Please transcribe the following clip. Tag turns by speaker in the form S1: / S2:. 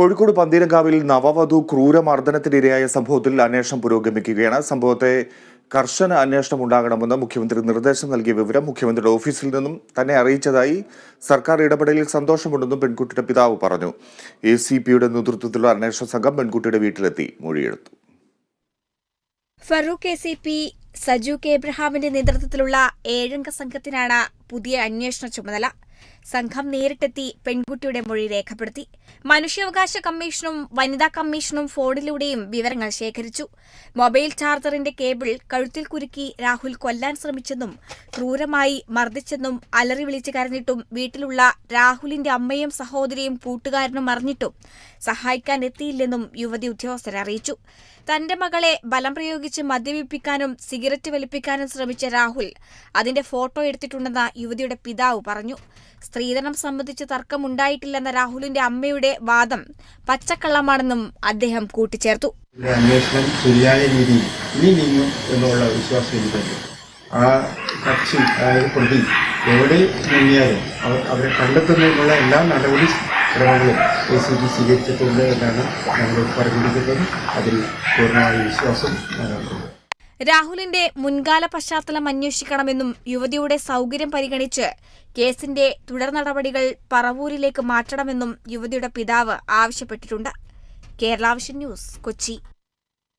S1: കോഴിക്കോട് പന്തീരങ്കാവിൽ നവവധു ക്രൂരമർദ്ദനത്തിനിരയായ സംഭവത്തിൽ അന്വേഷണം പുരോഗമിക്കുകയാണ്. സംഭവത്തെ കർശന അന്വേഷണം ഉണ്ടാകണമെന്ന് മുഖ്യമന്ത്രി നിർദ്ദേശം നൽകിയ വിവരം മുഖ്യമന്ത്രിയുടെ ഓഫീസിൽ നിന്നും തന്നെ അറിയിച്ചതായി സർക്കാർ ഇടപെടലിൽ സന്തോഷമുണ്ടെന്നും പെൺകുട്ടിയുടെ പിതാവ് പറഞ്ഞു. എ സി പിയുടെ നേതൃത്വത്തിലുള്ള അന്വേഷണ സംഘം പെൺകുട്ടിയുടെ വീട്ടിലെത്തി. മൊഴിയെടുത്തു.
S2: Feroke A C P Saju K എബ്രഹാമിന്റെ നേതൃത്വത്തിലുള്ള ഏഴംഗ സംഘത്തിനാണ് പുതിയ അന്വേഷണ ചുമതല. സംഘം നേരിട്ടെത്തി പെൺകുട്ടിയുടെ മൊഴി രേഖപ്പെടുത്തി. മനുഷ്യാവകാശ കമ്മീഷനും വനിതാ കമ്മീഷനും ഫോണിലൂടെയും വിവരങ്ങൾ ശേഖരിച്ചു. മൊബൈൽ ചാർജറിന്റെ കേബിൾ കഴുത്തിൽ കുരുക്കി രാഹുൽ കൊല്ലാൻ ശ്രമിച്ചെന്നും ക്രൂരമായി മർദ്ദിച്ചെന്നും അലറി വിളിച്ചു കരഞ്ഞിട്ടും വീട്ടിലുള്ള രാഹുലിന്റെ അമ്മയും സഹോദരിയും കൂട്ടുകാരനും അറിഞ്ഞിട്ടും സഹായിക്കാൻ എത്തിയില്ലെന്നും യുവതി ഉദ്യോഗസ്ഥരെ അറിയിച്ചു. തന്റെ മകളെ ബലം പ്രയോഗിച്ച് മദ്യപിപ്പിക്കാനും സിഗരറ്റ് വലിപ്പിക്കാനും ശ്രമിച്ച രാഹുൽ അതിന്റെ ഫോട്ടോ എടുത്തിട്ടുണ്ടെന്ന് യുവതിയുടെ പിതാവ് പറഞ്ഞു. സ്ത്രീധനം സംബന്ധിച്ച് തർക്കമുണ്ടായിട്ടില്ലെന്ന രാഹുലിന്റെ അമ്മയുടെ വാദം പച്ചക്കള്ളമാണെന്നും അദ്ദേഹം കൂട്ടിച്ചേർത്തു.
S3: അന്വേഷണം ശരിയായ രീതിയിൽ ഇനി നീങ്ങും എന്നുള്ള വിശ്വാസം ആ കക്ഷി പ്രതി എവിടെ നീങ്ങിയാലും അവർ അവരെ കണ്ടെത്തുന്നതിനുള്ള എല്ലാ നടപടി ക്രമങ്ങളും എ സി ബി സ്വീകരിച്ചിട്ടുണ്ട് എന്നാണ് ഞങ്ങൾ പറഞ്ഞിരിക്കുന്നത്. അതിൽ പൂർണമായ വിശ്വാസം
S2: രാഹുലിന്റെ മുൻകാല പശ്ചാത്തലം അന്വേഷിക്കണമെന്നും യുവതിയുടെ സൗകര്യം പരിഗണിച്ച് കേസിന്റെ തുടർ നടപടികൾ പറവൂരിലേക്ക് മാറ്റണമെന്നും യുവതിയുടെ പിതാവ് ആവശ്യപ്പെട്ടിട്ടുണ്ട്. കേരളാവിഷൻ ന്യൂസ് കൊച്ചി.